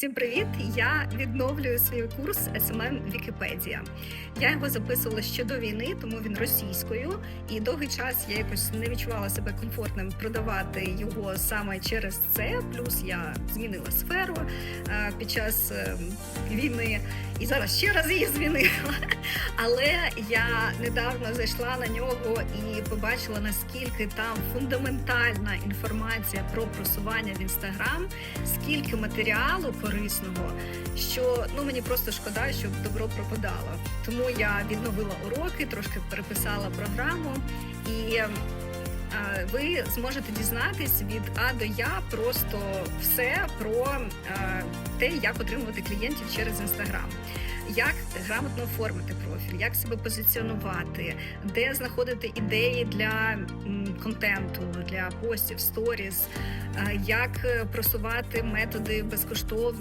Всім привіт! Я відновлюю свій курс SMM Вікіпедія. Я його записувала ще до війни, тому він російською. І довгий час я якось не відчувала себе комфортним продавати його саме через це. Плюс я змінила сферу е, під час е, війни і зараз ще раз її змінила. Але я недавно зайшла на нього і побачила наскільки там фундаментальна інформація про просування в інстаграм, скільки матеріалу корисного, що ну мені просто шкода, щоб добро пропадало. Тому я відновила уроки, трошки переписала програму і. е, Ви зможете дізнатись від А до Я просто все про е, те, як отримувати клієнтів через інстаграм, як грамотно оформити профіль, як себе позиціонувати, де знаходити ідеї для контенту, для постів, сторіс, е, як е, просувати методи безкоштовні